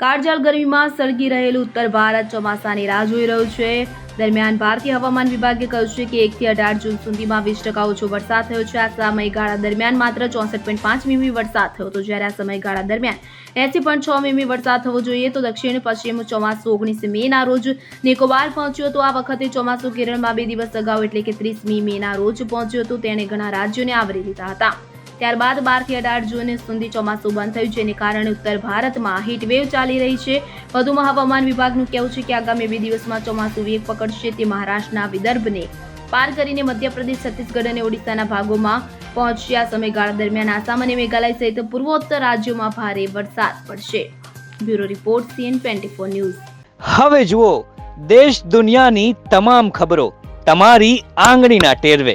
કાળઝાળ ગરમીમાં સળગી રહેલું ઉત્તર ભારત ચોમાસાની રાહ જોઈ રહ્યું છે. દરમિયાન ભારતીય હવામાન વિભાગે કહ્યું છે કે એકથી અઢાર જૂન સુધીમાં વીસ ટકા ઓછો વરસાદ થયો છે. આ સમયગાળા દરમિયાન માત્ર ચોસઠ પોઈન્ટ પાંચ મીમી વરસાદ થયો હતો. જ્યારે આ સમયગાળા દરમિયાન એસી પોઈન્ટ છ મીમી વરસાદ થવો જોઈએ તો દક્ષિણ પશ્ચિમ ચોમાસું ઓગણીસ મેના રોજ નિકોબાર પહોંચ્યું હતું. આ વખતે ચોમાસું કેરળમાં બે દિવસ અગાઉ એટલે કે ત્રીસમી મેના રોજ પહોંચ્યું હતું. તેણે ઘણા રાજ્યોને આવરી લીધા હતા. ત્યારબાદ બારથી અઢાર જૂને સુધી ચોમાસું બંધ થયું જેને કારણે ઉત્તર ભારતમાં હીટવેવ ચાલી રહી છે. વધુમાં હવામાન વિભાગનું કહેવું છે કે આગામી બે દિવસમાં ચોમાસું વેગ પકડશે તે મહારાષ્ટ્રના વિદર્ભને પાર કરીને મધ્યપ્રદેશ, છત્તીસગઢ અને ઓડિશાના ભાગોમાં પહોંચશે આ સમયગાળા દરમિયાન આસામ અને મેઘાલય સહિત પૂર્વોત્તર રાજ્યોમાં ભારે વરસાદ પડશે. Bureau report, CN twenty four news. હવે જુઓ, દેશ દુનિયાની તમામ ખબરો તમારી આંગળીના ટેરવે.